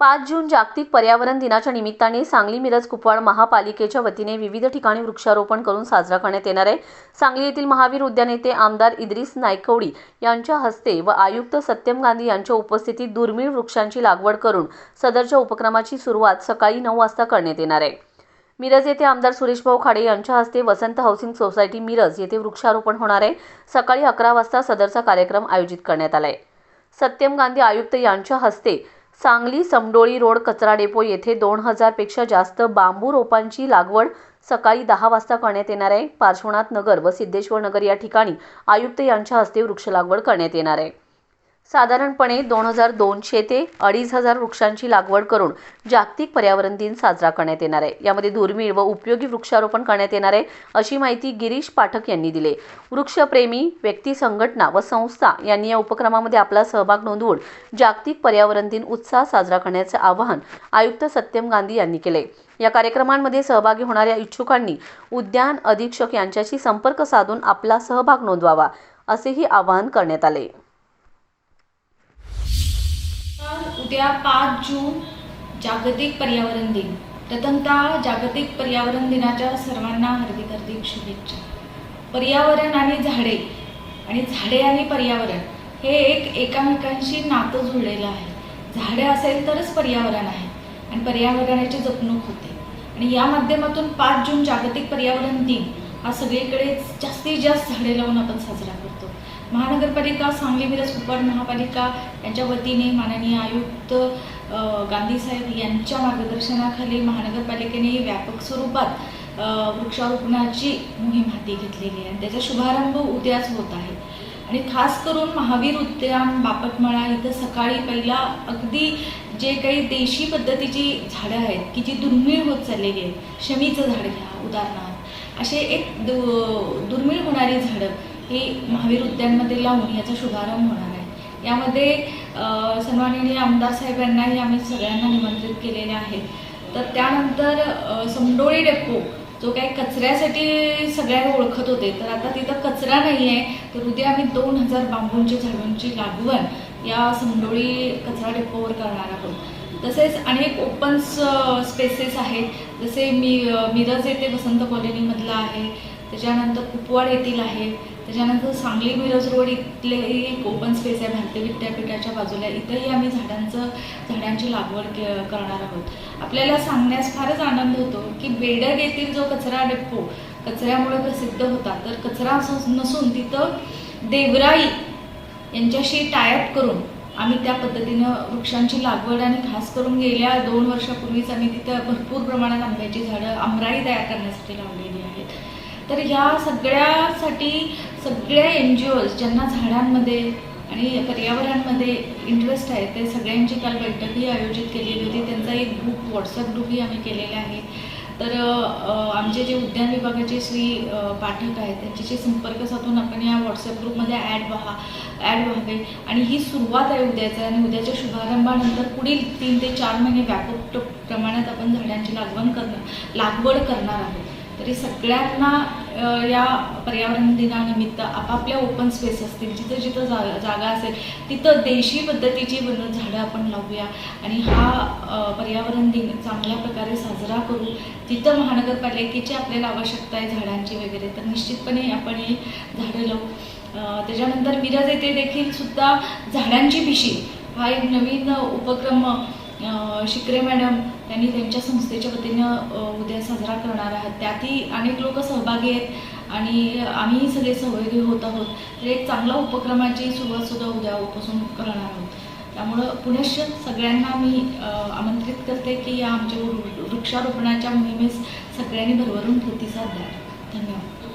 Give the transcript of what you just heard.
पाच जून जागतिक पर्यावरण दिनाच्या निमित्ताने सांगली मिरज कुपवाड महापालिकेच्या वतीने विविध ठिकाणी वृक्षारोपण करून साजरा करण्यात येणार आहे. सांगली येथील महावीर उद्यान येथे आमदार इद्रिस नायकवडी यांच्या हस्ते व आयुक्त सत्यम गांधी यांच्या उपस्थितीत दुर्मिळ वृक्षांची लागवड करून सदरच्या उपक्रमाची सुरुवात सकाळी नऊ वाजता करण्यात येणार आहे. मिरज येथे आमदार सुरेशभाऊ खाडे यांच्या हस्ते वसंत हाऊसिंग सोसायटी मिरज येथे वृक्षारोपण होणार आहे. सकाळी अकरा वाजता सदरचा कार्यक्रम आयोजित करण्यात आला आहे सत्यम गांधी आयुक्त यांच्या हस्ते सांगली समडोळी रोड कचरा डेपो येथे दोन हजारपेक्षा जास्त बांबू रोपांची लागवड सकाळी दहा वाजता करण्यात येणार आहे. पार्श्वनाथ नगर व सिद्धेश्वर नगर या ठिकाणी आयुक्त यांच्या हस्ते वृक्ष लागवड करण्यात येणार आहे. साधारणपणे दोन हजार दोनशे ते अडीच हजार वृक्षांची लागवड करून जागतिक पर्यावरण दिन साजरा करण्यात येणार आहे. यामध्ये दुर्मिळ व उपयोगी वृक्षारोपण करण्यात येणार आहे अशी माहिती गिरीश पाठक यांनी दिली वृक्षप्रेमी व्यक्ती संघटना व संस्था यांनी या उपक्रमामध्ये आपला सहभाग नोंदवून जागतिक पर्यावरण दिन उत्साह साजरा करण्याचे आवाहन आयुक्त सत्यम गांधी यांनी केले या कार्यक्रमांमध्ये सहभागी होणाऱ्या इच्छुकांनी उद्यान अधीक्षक यांच्याशी संपर्क साधून आपला सहभाग नोंदवावा असेही आवाहन करण्यात आले उद्या पाच जून जागतिक पर्यावरण दिन. प्रथमतः जागतिक पर्यावरण दिनाच्या सर्वांना हार्दिक हार्दिक शुभेच्छा. पर्यावरण आणि झाडे आणि झाडे आणि पर्यावरण हे एक एकामेकांशी नातं जुळलेलं आहे. झाडे असेल तरच पर्यावरण आहे आणि पर्यावरणाची जपणूक होते. आणि या माध्यमातून पाच जून जागतिक पर्यावरण दिन हा सगळीकडे जास्तीत जास्त झाडे लावून आपण साजरा करतो. महानगरपालिका सांगली मिरज कुपवाड महापालिका यांच्या वतीने माननीय आयुक्त गांधी साहेब यांच्या मार्गदर्शनाखाली महानगरपालिकेने व्यापक स्वरूपात वृक्षारोपणाची मोहीम हाती घेतलेली आहे. आणि त्याचा शुभारंभ उद्याच होत आहे. आणि खास करून महावीर उद्यान बापटमळा इथं सकाळी पहिला अगदी जे काही देशी पद्धतीची झाडं आहेत की जी दुर्मिळ होत चाललेली आहेत शमीचं झाड घ्या उदाहरणार्थ. असे एक दु दुर्मिळ होणारी झाडं ही महावीर उद्यानमध्ये लावून याचा शुभारंभ होणार आहे. यामध्ये सन्माननीय आमदार साहेबांनाही आम्ही सगळ्यांना निमंत्रित केलेले आहे. तर त्यानंतर समडोळी डेपो जो काही कचऱ्यासाठी सगळ्यांना ओळखत होते तर आता तिथं कचरा नाही आहे तर उद्या आम्ही दोन हजार बांबूंच्या झाडांची लागवण या समडोळी कचरा डेपोवर करणार आहोत. तसेच अनेक ओपन स्पेसेस आहेत जसे मी मिरज येथे वसंत कॉलनीमधलं आहे त्याच्यानंतर कुपवाड येथील आहे. त्याच्यानंतर सांगली मिरज रोड इथलेही एक ओपन स्पेस आहे. भारतीय विद्यापीठाच्या बाजूला इथंही आम्ही झाडांचं झाडांची लागवड के करणार आहोत. आपल्याला सांगण्यास फारच आनंद होतो की बेडग येथील जो कचरा डेपो कचऱ्यामुळे प्रसिद्ध होता तर कचरा नसून तिथं देवराई यांच्याशी टायअप करून आम्ही त्या पद्धतीनं वृक्षांची लागवड आणि खास करून गेल्या दोन वर्षापूर्वीच आम्ही तिथं भरपूर प्रमाणात आंब्याची झाडं आमराई तयार करण्यासाठी लावलेली आहेत. तर ह्या सगळ्यासाठी सगळ्या एन जी ओज ज्यांना झाडांमध्ये आणि पर्यावरणामध्ये इंटरेस्ट आहे ते सगळ्यांची काल बैठकही आयोजित केलेली होती. त्यांचा एक ग्रुप व्हॉट्सअप ग्रुपही आम्ही केलेला आहे. तर आमचे जे उद्यान विभागाचे श्री पाठक आहेत त्यांच्याशी संपर्क साधून आपण या व्हॉट्सअप ग्रुपमध्ये ॲड व्हा ॲड व्हावे. आणि ही सुरुवात आहे उद्याचं आणि उद्याच्या शुभारंभानंतर पुढील तीन ते चार महिने व्यापक प्रमाणात आपण झाडांची लागवण करणार लागवड करणार आहोत. तरी सगळ्यांना या पर्यावरण दिनानिमित्त आपापल्या ओपन स्पेस असतील जिथं जिथं जा जागा असेल तिथं देशी पद्धतीची वन झाडं आपण लावूया. आणि हा पर्यावरण दिन चांगल्या प्रकारे साजरा करू तिथं महानगरपालिकेची आपल्याला आवश्यकता आहे झाडांची वगैरे तर निश्चितपणे आपण हे झाडं लावू. त्याच्यानंतर मिरज येथे देखील सुद्धा झाडांची पिशी हा एक नवीन उपक्रम शिकरे मॅडम यांनी त्यांच्या संस्थेच्या वतीनं उद्या साजरा करणार आहात. त्यातही अनेक लोक सहभागी आहेत आणि आम्हीही सगळे सहभागी होत आहोत. तर एक चांगला उपक्रमाची सुरुवातसुद्धा उद्यापासून करणार आहोत. त्यामुळं पुनश्च सगळ्यांना मी आमंत्रित करते की या आमच्या वृ- वृक्षारोपणाच्या मोहिमेस सगळ्यांनी भरभरून प्रतिसाद द्या. धन्यवाद.